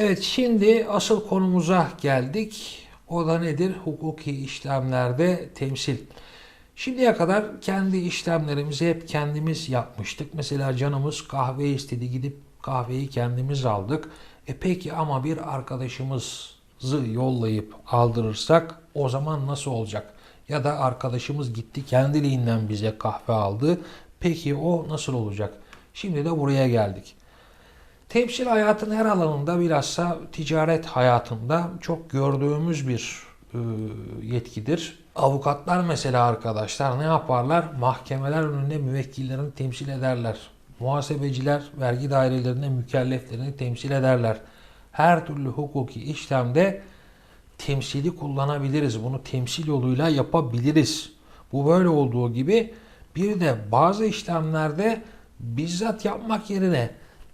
Evet şimdi asıl konumuza geldik. O da nedir? Hukuki işlemlerde temsil. Şimdiye kadar kendi işlemlerimizi hep kendimiz yapmıştık. Mesela canımız kahve istedi gidip kahveyi kendimiz aldık. E peki ama bir arkadaşımızı yollayıp aldırırsak o zaman nasıl olacak? Ya da arkadaşımız gitti kendiliğinden bize kahve aldı. Peki o nasıl olacak? Şimdi de buraya geldik. Temsil hayatın her alanında bilhassa ticaret hayatında çok gördüğümüz bir e, yetkidir. Avukatlar mesela arkadaşlar ne yaparlar? Mahkemeler önünde müvekkillerini temsil ederler. Muhasebeciler vergi dairelerinde mükelleflerini temsil ederler. Her türlü hukuki işlemde temsili kullanabiliriz. Bunu temsil yoluyla yapabiliriz. Bu böyle olduğu gibi bir de bazı işlemlerde bizzat yapmak yerine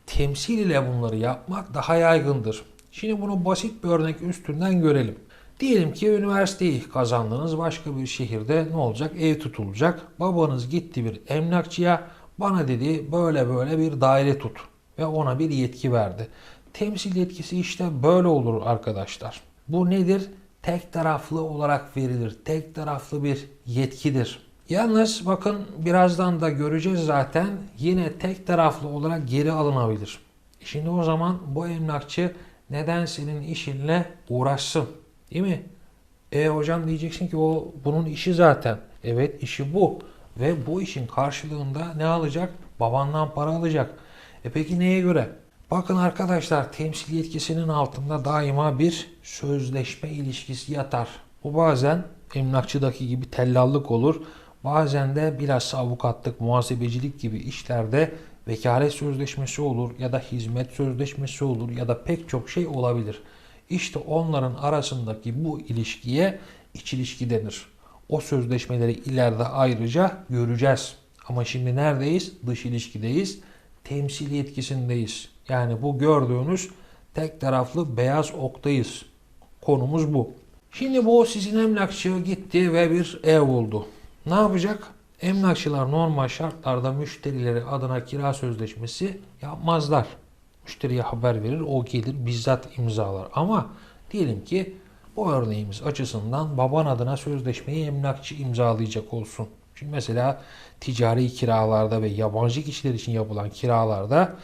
temsil ile bunları yapmak daha yaygındır. Şimdi bunu basit bir örnek üstünden görelim. Diyelim ki üniversiteyi kazandınız başka bir şehirde ne olacak? Ev tutulacak. Babanız gitti bir emlakçıya bana dedi böyle böyle bir daire tut ve ona bir yetki verdi. Temsil yetkisi işte böyle olur arkadaşlar. Bu nedir? Tek taraflı olarak verilir. Tek taraflı bir yetkidir. Yalnız bakın birazdan da göreceğiz zaten yine tek taraflı olarak geri alınabilir. Şimdi o zaman bu emlakçı neden senin işinle uğraşsın? Değil mi? E hocam diyeceksin ki o bunun işi zaten. Evet işi bu. Ve bu işin karşılığında ne alacak? Babandan para alacak. E peki neye göre? Bakın arkadaşlar temsil yetkisinin altında daima bir sözleşme ilişkisi yatar. Bu bazen emlakçıdaki gibi tellallık olur. Bazen de bilhassa avukatlık, muhasebecilik gibi işlerde vekalet sözleşmesi olur ya da hizmet sözleşmesi olur ya da pek çok şey olabilir. İşte onların arasındaki bu ilişkiye iç ilişki denir. O sözleşmeleri ileride ayrıca göreceğiz. Ama şimdi neredeyiz? Dış ilişkideyiz. Temsil yetkisindeyiz. Yani bu gördüğünüz tek taraflı beyaz oktayız. Konumuz bu. Şimdi bu sizin emlakçı gitti ve bir ev buldu. Ne yapacak? Emlakçılar normal şartlarda müşterileri adına kira sözleşmesi yapmazlar. Müşteriye haber verir, o gelir bizzat imzalar. Ama diyelim ki bu örneğimiz açısından baban adına sözleşmeyi emlakçı imzalayacak olsun. Şimdi mesela ticari kiralarda ve yabancı kişiler için yapılan kiralarda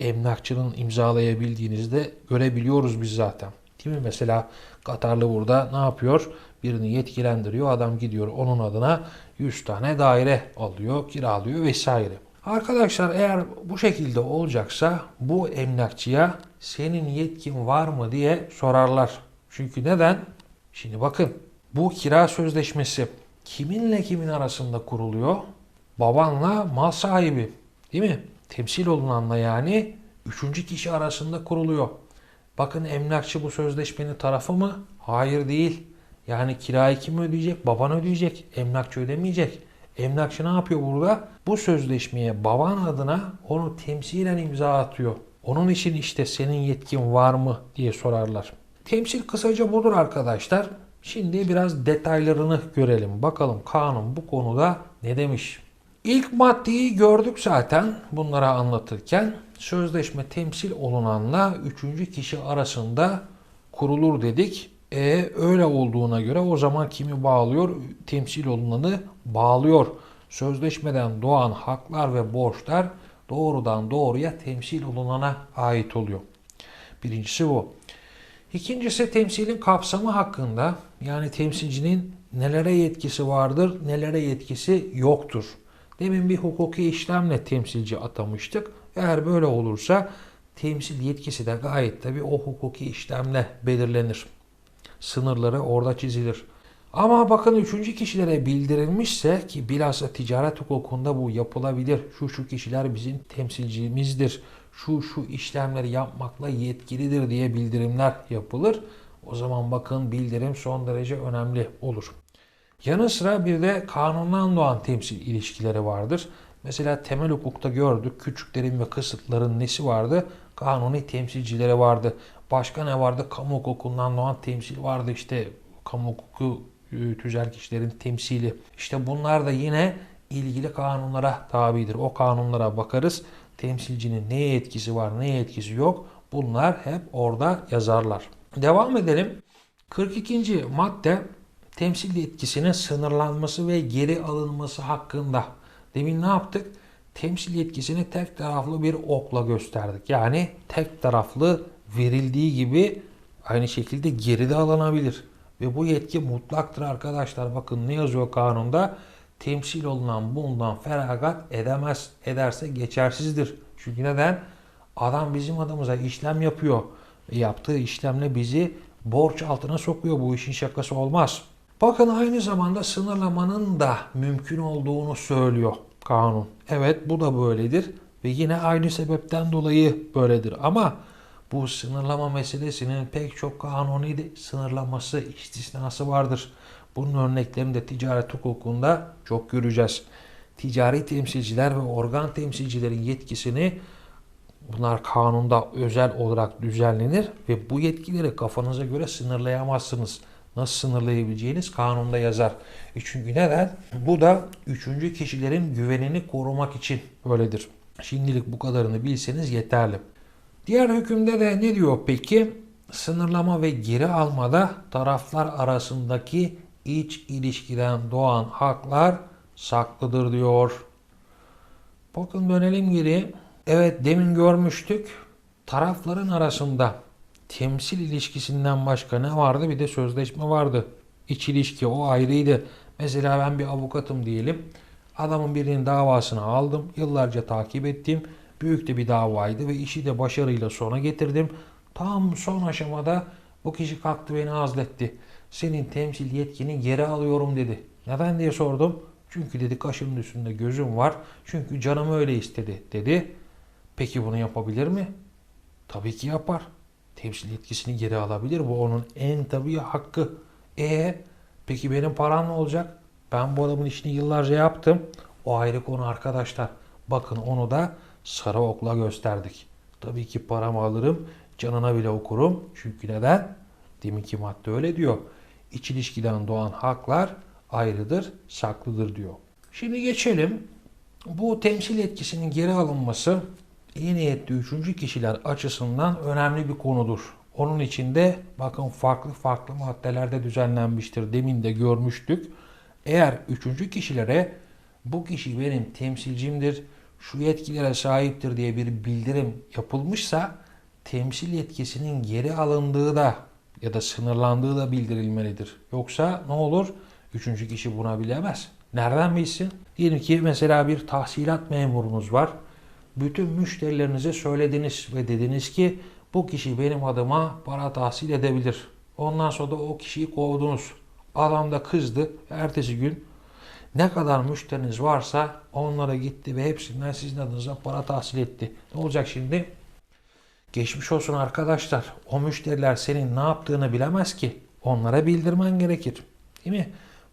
emlakçının imzalayabildiğinizde görebiliyoruz biz zaten. Değil mi? Mesela Katarlı burada ne yapıyor? Birini yetkilendiriyor. Adam gidiyor onun adına 100 tane daire alıyor, kiralıyor vesaire. Arkadaşlar eğer bu şekilde olacaksa bu emlakçıya senin yetkin var mı diye sorarlar. Çünkü neden? Şimdi bakın bu kira sözleşmesi kiminle kimin arasında kuruluyor? Babanla mal sahibi değil mi? Temsil olunanla yani üçüncü kişi arasında kuruluyor. Bakın emlakçı bu sözleşmenin tarafı mı? Hayır değil. Yani kirayı kim ödeyecek? Baban ödeyecek. Emlakçı ödemeyecek. Emlakçı ne yapıyor burada? Bu sözleşmeye baban adına onu temsilen imza atıyor. Onun için işte senin yetkin var mı diye sorarlar. Temsil kısaca budur arkadaşlar. Şimdi biraz detaylarını görelim. Bakalım kanun bu konuda ne demiş? İlk maddeyi gördük zaten bunlara anlatırken. Sözleşme temsil olunanla üçüncü kişi arasında kurulur dedik. E öyle olduğuna göre o zaman kimi bağlıyor? Temsil olunanı bağlıyor. Sözleşmeden doğan haklar ve borçlar doğrudan doğruya temsil olunana ait oluyor. Birincisi bu. İkincisi temsilin kapsamı hakkında yani temsilcinin nelere yetkisi vardır, nelere yetkisi yoktur. Demin bir hukuki işlemle temsilci atamıştık. Eğer böyle olursa temsil yetkisi de gayet tabi o hukuki işlemle belirlenir. Sınırları orada çizilir. Ama bakın üçüncü kişilere bildirilmişse ki bilhassa ticaret hukukunda bu yapılabilir. Şu şu kişiler bizim temsilcimizdir. Şu şu işlemleri yapmakla yetkilidir diye bildirimler yapılır. O zaman bakın bildirim son derece önemli olur. Yanı sıra bir de kanundan doğan temsil ilişkileri vardır. Mesela temel hukukta gördük küçüklerin ve kısıtların nesi vardı? Kanuni temsilcileri vardı. Başka ne vardı? Kamu hukukundan doğan temsil vardı işte kamu hukuku e, tüzel kişilerin temsili. İşte bunlar da yine ilgili kanunlara tabidir. O kanunlara bakarız. Temsilcinin neye etkisi var, neye etkisi yok. Bunlar hep orada yazarlar. Devam edelim. 42. madde temsil yetkisinin sınırlanması ve geri alınması hakkında. Demin ne yaptık? Temsil yetkisini tek taraflı bir okla gösterdik. Yani tek taraflı verildiği gibi aynı şekilde geride alınabilir. Ve bu yetki mutlaktır arkadaşlar. Bakın ne yazıyor kanunda? Temsil olunan bundan feragat edemez. Ederse geçersizdir. Çünkü neden? Adam bizim adımıza işlem yapıyor. Yaptığı işlemle bizi borç altına sokuyor. Bu işin şakası olmaz. Bakın aynı zamanda sınırlamanın da mümkün olduğunu söylüyor kanun. Evet bu da böyledir ve yine aynı sebepten dolayı böyledir. Ama bu sınırlama meselesinin pek çok kanuni sınırlaması, istisnası vardır. Bunun örneklerini de ticaret hukukunda çok göreceğiz. Ticari temsilciler ve organ temsilcilerin yetkisini bunlar kanunda özel olarak düzenlenir ve bu yetkileri kafanıza göre sınırlayamazsınız. Nasıl sınırlayabileceğiniz kanunda yazar. E çünkü neden? Bu da üçüncü kişilerin güvenini korumak için böyledir. Şimdilik bu kadarını bilseniz yeterli. Diğer hükümde de ne diyor peki? Sınırlama ve geri almada taraflar arasındaki iç ilişkiden doğan haklar saklıdır diyor. Bakın dönelim geri. Evet demin görmüştük. Tarafların arasında temsil ilişkisinden başka ne vardı? Bir de sözleşme vardı. İç ilişki o ayrıydı. Mesela ben bir avukatım diyelim. Adamın birinin davasını aldım. Yıllarca takip ettim. Büyük de bir davaydı ve işi de başarıyla sona getirdim. Tam son aşamada bu kişi kalktı beni azletti. Senin temsil yetkini geri alıyorum dedi. Neden diye sordum. Çünkü dedi kaşının üstünde gözüm var. Çünkü canım öyle istedi dedi. Peki bunu yapabilir mi? Tabii ki yapar. Temsil yetkisini geri alabilir. Bu onun en tabii hakkı. E peki benim param ne olacak? Ben bu adamın işini yıllarca yaptım. O ayrı konu arkadaşlar. Bakın onu da sarı okla gösterdik. Tabii ki paramı alırım. Canına bile okurum. Çünkü neden? Deminki madde öyle diyor. İç ilişkiden doğan haklar ayrıdır, saklıdır diyor. Şimdi geçelim. Bu temsil etkisinin geri alınması iyi niyetli üçüncü kişiler açısından önemli bir konudur. Onun içinde bakın farklı farklı maddelerde düzenlenmiştir. Demin de görmüştük. Eğer üçüncü kişilere bu kişi benim temsilcimdir, şu yetkilere sahiptir diye bir bildirim yapılmışsa temsil yetkisinin geri alındığı da ya da sınırlandığı da bildirilmelidir. Yoksa ne olur? Üçüncü kişi buna bilemez. Nereden bilsin? Diyelim ki mesela bir tahsilat memurunuz var. Bütün müşterilerinize söylediniz ve dediniz ki bu kişi benim adıma para tahsil edebilir. Ondan sonra da o kişiyi kovdunuz. Adam da kızdı. Ertesi gün ne kadar müşteriniz varsa onlara gitti ve hepsinden sizin adınıza para tahsil etti. Ne olacak şimdi? Geçmiş olsun arkadaşlar. O müşteriler senin ne yaptığını bilemez ki. Onlara bildirmen gerekir. Değil mi?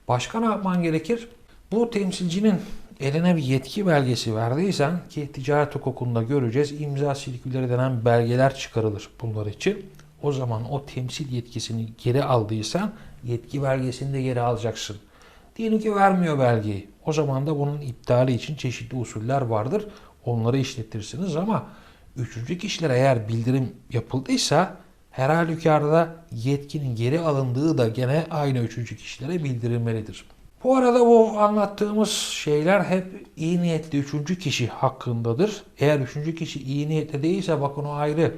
Başka ne yapman gerekir? Bu temsilcinin eline bir yetki belgesi verdiysen ki ticaret hukukunda göreceğiz imza sirküleri denen belgeler çıkarılır bunlar için. O zaman o temsil yetkisini geri aldıysan yetki belgesini de geri alacaksın. Diyelim ki vermiyor belgeyi. O zaman da bunun iptali için çeşitli usuller vardır. Onları işletirsiniz ama üçüncü kişilere eğer bildirim yapıldıysa her halükarda yetkinin geri alındığı da gene aynı üçüncü kişilere bildirilmelidir. Bu arada bu anlattığımız şeyler hep iyi niyetli üçüncü kişi hakkındadır. Eğer üçüncü kişi iyi niyetli değilse bakın o ayrı.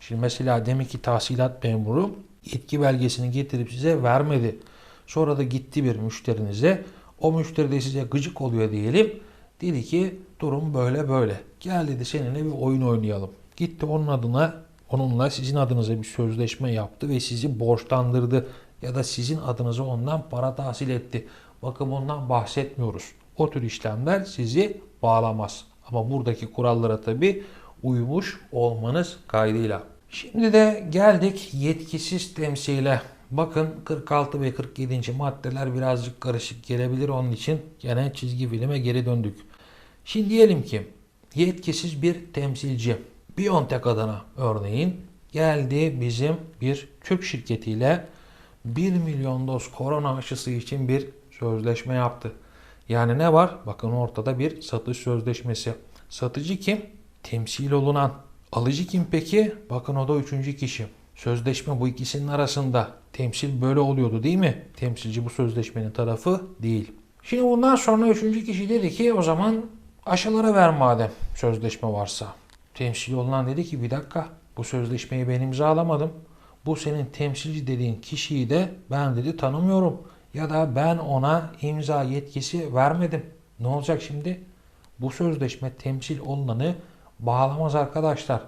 Şimdi mesela demek ki tahsilat memuru yetki belgesini getirip size vermedi. Sonra da gitti bir müşterinize. O müşteri de size gıcık oluyor diyelim. Dedi ki durum böyle böyle. Gel dedi seninle bir oyun oynayalım. Gitti onun adına onunla sizin adınıza bir sözleşme yaptı ve sizi borçlandırdı. Ya da sizin adınıza ondan para tahsil etti. Bakın bundan bahsetmiyoruz. O tür işlemler sizi bağlamaz. Ama buradaki kurallara tabi uymuş olmanız kaydıyla. Şimdi de geldik yetkisiz temsile. Bakın 46 ve 47. maddeler birazcık karışık gelebilir. Onun için gene çizgi filme geri döndük. Şimdi diyelim ki yetkisiz bir temsilci Biontech adına örneğin geldi bizim bir Türk şirketiyle 1 milyon doz korona aşısı için bir sözleşme yaptı. Yani ne var? Bakın ortada bir satış sözleşmesi. Satıcı kim? Temsil olunan. Alıcı kim peki? Bakın o da üçüncü kişi. Sözleşme bu ikisinin arasında. Temsil böyle oluyordu değil mi? Temsilci bu sözleşmenin tarafı değil. Şimdi bundan sonra üçüncü kişi dedi ki o zaman aşılara ver madem sözleşme varsa. Temsil olunan dedi ki bir dakika bu sözleşmeyi ben imzalamadım. Bu senin temsilci dediğin kişiyi de ben dedi tanımıyorum. Ya da ben ona imza yetkisi vermedim. Ne olacak şimdi? Bu sözleşme temsil olunanı bağlamaz arkadaşlar.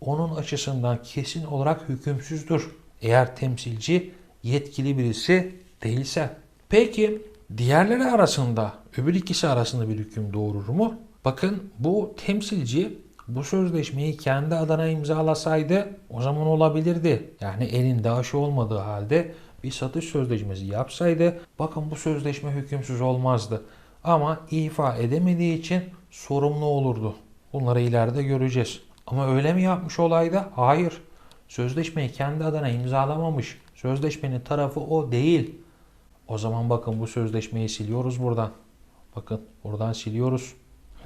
Onun açısından kesin olarak hükümsüzdür. Eğer temsilci yetkili birisi değilse. Peki diğerleri arasında, öbür ikisi arasında bir hüküm doğurur mu? Bakın bu temsilci bu sözleşmeyi kendi adına imzalasaydı o zaman olabilirdi. Yani elinde aşı olmadığı halde bir satış sözleşmesi yapsaydı bakın bu sözleşme hükümsüz olmazdı. Ama ifa edemediği için sorumlu olurdu. Bunları ileride göreceğiz. Ama öyle mi yapmış olaydı? Hayır. Sözleşmeyi kendi adına imzalamamış. Sözleşmenin tarafı o değil. O zaman bakın bu sözleşmeyi siliyoruz buradan. Bakın buradan siliyoruz.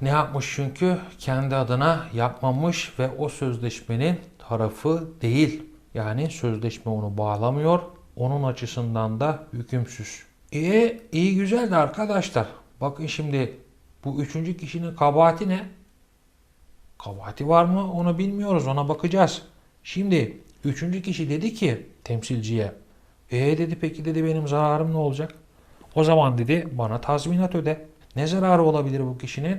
Ne yapmış çünkü? Kendi adına yapmamış ve o sözleşmenin tarafı değil. Yani sözleşme onu bağlamıyor. Onun açısından da hükümsüz. E iyi güzel de arkadaşlar. Bakın şimdi bu üçüncü kişinin kabahati ne? Kabahati var mı onu bilmiyoruz ona bakacağız. Şimdi üçüncü kişi dedi ki temsilciye e dedi peki dedi benim zararım ne olacak? O zaman dedi bana tazminat öde. Ne zararı olabilir bu kişinin?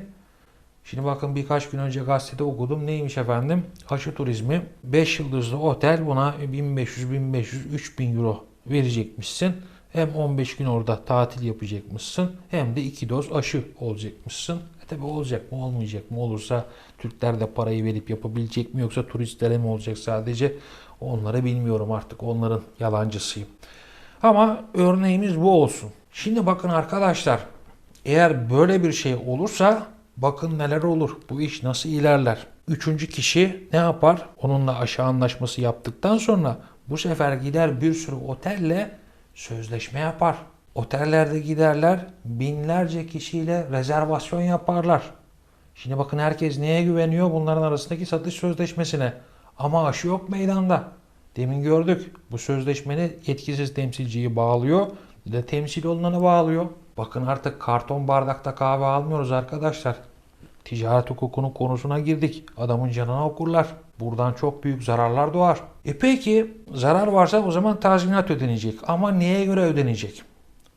Şimdi bakın birkaç gün önce gazetede okudum. Neymiş efendim? Aşı turizmi 5 yıldızlı otel buna 1500, 1500, 3000 euro verecekmişsin. Hem 15 gün orada tatil yapacakmışsın hem de 2 doz aşı olacakmışsın. E tabi olacak mı olmayacak mı olursa Türkler de parayı verip yapabilecek mi yoksa turistlere mi olacak sadece onları bilmiyorum artık onların yalancısıyım. Ama örneğimiz bu olsun. Şimdi bakın arkadaşlar eğer böyle bir şey olursa bakın neler olur. Bu iş nasıl ilerler. Üçüncü kişi ne yapar? Onunla aşı anlaşması yaptıktan sonra bu sefer gider bir sürü otelle sözleşme yapar. Otellerde giderler binlerce kişiyle rezervasyon yaparlar. Şimdi bakın herkes neye güveniyor? Bunların arasındaki satış sözleşmesine. Ama aşı yok meydanda. Demin gördük. Bu sözleşmeni yetkisiz temsilciyi bağlıyor. Bir de temsil olunanı bağlıyor. Bakın artık karton bardakta kahve almıyoruz arkadaşlar. Ticaret hukukunun konusuna girdik. Adamın canına okurlar. Buradan çok büyük zararlar doğar. E peki zarar varsa o zaman tazminat ödenecek. Ama neye göre ödenecek?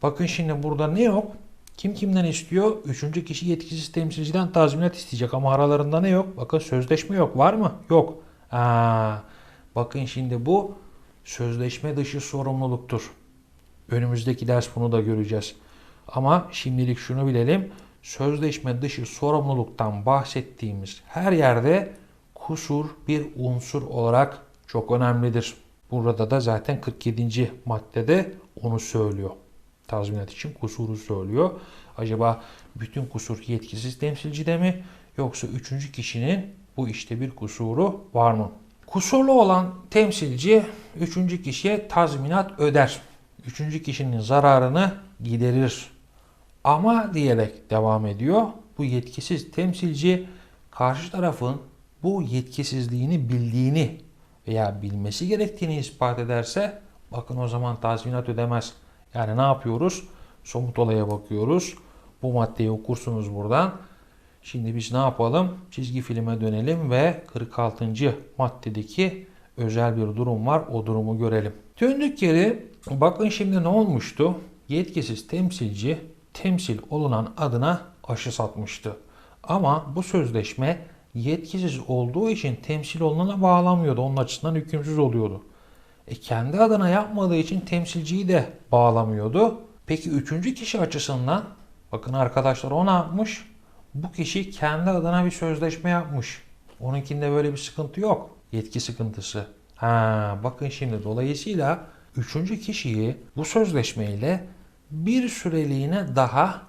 Bakın şimdi burada ne yok? Kim kimden istiyor? Üçüncü kişi yetkisiz temsilciden tazminat isteyecek ama aralarında ne yok? Bakın sözleşme yok. Var mı? Yok. Aa, bakın şimdi bu sözleşme dışı sorumluluktur. Önümüzdeki ders bunu da göreceğiz. Ama şimdilik şunu bilelim. Sözleşme dışı sorumluluktan bahsettiğimiz her yerde kusur bir unsur olarak çok önemlidir. Burada da zaten 47. maddede onu söylüyor. Tazminat için kusuru söylüyor. Acaba bütün kusur yetkisiz temsilcide mi yoksa üçüncü kişinin bu işte bir kusuru var mı? Kusurlu olan temsilci üçüncü kişiye tazminat öder. Üçüncü kişinin zararını giderir. Ama diyerek devam ediyor. Bu yetkisiz temsilci karşı tarafın bu yetkisizliğini bildiğini veya bilmesi gerektiğini ispat ederse bakın o zaman tazminat ödemez. Yani ne yapıyoruz? Somut olaya bakıyoruz. Bu maddeyi okursunuz buradan. Şimdi biz ne yapalım? Çizgi filme dönelim ve 46. maddedeki özel bir durum var. O durumu görelim. Döndük geri. Bakın şimdi ne olmuştu? Yetkisiz temsilci temsil olunan adına aşı satmıştı. Ama bu sözleşme yetkisiz olduğu için temsil olunana bağlamıyordu. Onun açısından hükümsüz oluyordu. E kendi adına yapmadığı için temsilciyi de bağlamıyordu. Peki üçüncü kişi açısından bakın arkadaşlar o ne yapmış? Bu kişi kendi adına bir sözleşme yapmış. Onunkinde böyle bir sıkıntı yok. Yetki sıkıntısı. Ha, bakın şimdi dolayısıyla üçüncü kişiyi bu sözleşmeyle bir süreliğine daha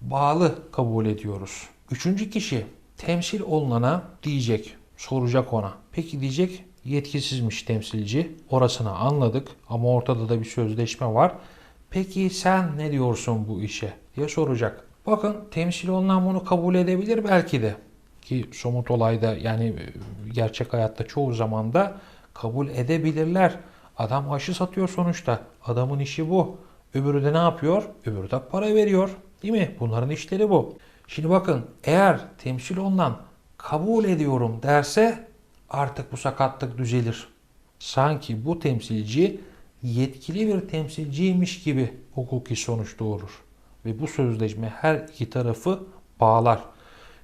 bağlı kabul ediyoruz. Üçüncü kişi temsil olunana diyecek, soracak ona. Peki diyecek yetkisizmiş temsilci. Orasını anladık ama ortada da bir sözleşme var. Peki sen ne diyorsun bu işe diye soracak. Bakın temsil olunan bunu kabul edebilir belki de. Ki somut olayda yani gerçek hayatta çoğu zaman da kabul edebilirler. Adam aşı satıyor sonuçta. Adamın işi bu. Öbürü de ne yapıyor? Öbürü de para veriyor. Değil mi? Bunların işleri bu. Şimdi bakın eğer temsil olunan kabul ediyorum derse artık bu sakatlık düzelir. Sanki bu temsilci yetkili bir temsilciymiş gibi hukuki sonuç doğurur. Ve bu sözleşme her iki tarafı bağlar.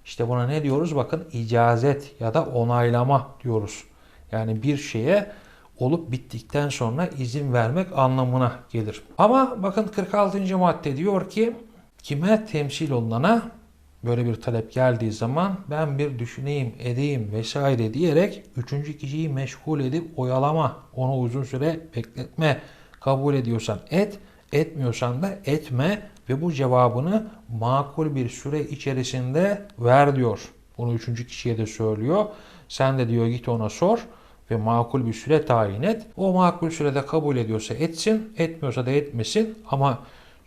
İşte buna ne diyoruz? Bakın icazet ya da onaylama diyoruz. Yani bir şeye olup bittikten sonra izin vermek anlamına gelir. Ama bakın 46. madde diyor ki kime temsil olunana böyle bir talep geldiği zaman ben bir düşüneyim, edeyim vesaire diyerek üçüncü kişiyi meşgul edip oyalama, onu uzun süre bekletme, kabul ediyorsan et, etmiyorsan da etme ve bu cevabını makul bir süre içerisinde ver diyor. Bunu üçüncü kişiye de söylüyor. Sen de diyor git ona sor ve makul bir süre tayin et. O makul sürede kabul ediyorsa etsin, etmiyorsa da etmesin ama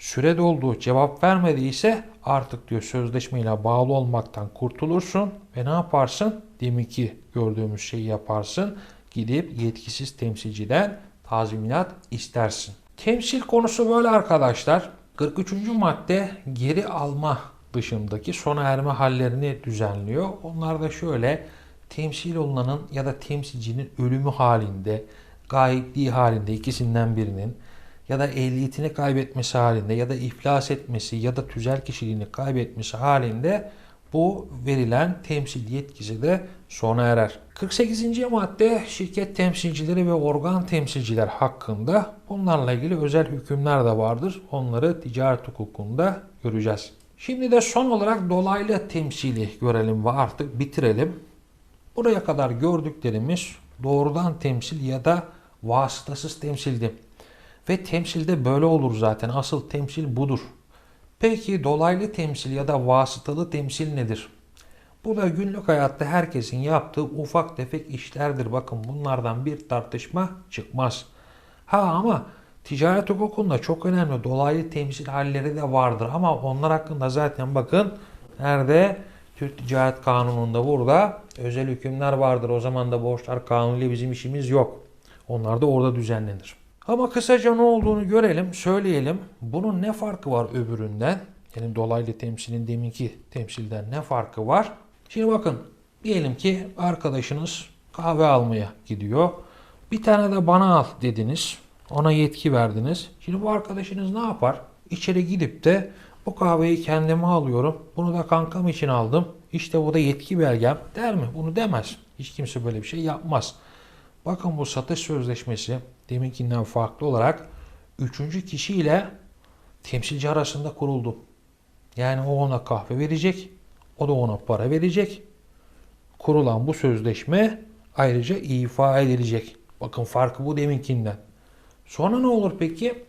süre doldu cevap vermediyse artık diyor sözleşmeyle bağlı olmaktan kurtulursun ve ne yaparsın? Deminki gördüğümüz şeyi yaparsın. Gidip yetkisiz temsilciden tazminat istersin. Temsil konusu böyle arkadaşlar. 43. madde geri alma dışındaki sona erme hallerini düzenliyor. Onlar da şöyle temsil olunanın ya da temsilcinin ölümü halinde, gayipliği halinde ikisinden birinin ya da ehliyetini kaybetmesi halinde ya da iflas etmesi ya da tüzel kişiliğini kaybetmesi halinde bu verilen temsil yetkisi de sona erer. 48. madde şirket temsilcileri ve organ temsilciler hakkında bunlarla ilgili özel hükümler de vardır. Onları ticaret hukukunda göreceğiz. Şimdi de son olarak dolaylı temsili görelim ve artık bitirelim. Buraya kadar gördüklerimiz doğrudan temsil ya da vasıtasız temsildi. Ve temsilde böyle olur zaten. Asıl temsil budur. Peki dolaylı temsil ya da vasıtalı temsil nedir? Bu da günlük hayatta herkesin yaptığı ufak tefek işlerdir. Bakın bunlardan bir tartışma çıkmaz. Ha ama ticaret hukukunda çok önemli dolaylı temsil halleri de vardır. Ama onlar hakkında zaten bakın nerede? Türk Ticaret Kanunu'nda burada özel hükümler vardır. O zaman da borçlar kanunuyla bizim işimiz yok. Onlar da orada düzenlenir. Ama kısaca ne olduğunu görelim, söyleyelim. Bunun ne farkı var öbüründen? Yani dolaylı temsilin deminki temsilden ne farkı var? Şimdi bakın diyelim ki arkadaşınız kahve almaya gidiyor. Bir tane de bana al dediniz. Ona yetki verdiniz. Şimdi bu arkadaşınız ne yapar? İçeri gidip de bu kahveyi kendime alıyorum. Bunu da kankam için aldım. İşte bu da yetki belgem der mi? Bunu demez. Hiç kimse böyle bir şey yapmaz. Bakın bu satış sözleşmesi deminkinden farklı olarak üçüncü kişiyle temsilci arasında kuruldu. Yani o ona kahve verecek, o da ona para verecek. Kurulan bu sözleşme ayrıca ifa edilecek. Bakın farkı bu deminkinden. Sonra ne olur peki?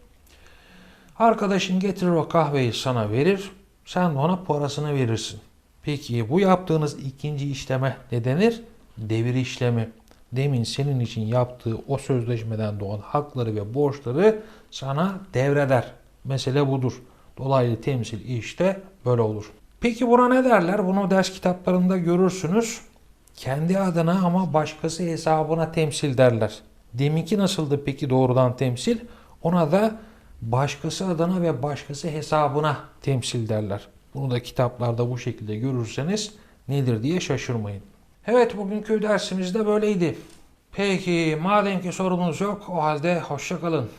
Arkadaşın getirir o kahveyi sana verir. Sen de ona parasını verirsin. Peki bu yaptığınız ikinci işleme ne denir? Devir işlemi. Demin senin için yaptığı o sözleşmeden doğan hakları ve borçları sana devreder. Mesele budur. Dolaylı temsil işte böyle olur. Peki buna ne derler? Bunu ders kitaplarında görürsünüz. Kendi adına ama başkası hesabına temsil derler. Deminki nasıldı peki doğrudan temsil? Ona da başkası adına ve başkası hesabına temsil derler. Bunu da kitaplarda bu şekilde görürseniz nedir diye şaşırmayın. Evet bugünkü dersimiz de böyleydi. Peki madem ki sorunuz yok o halde hoşça kalın.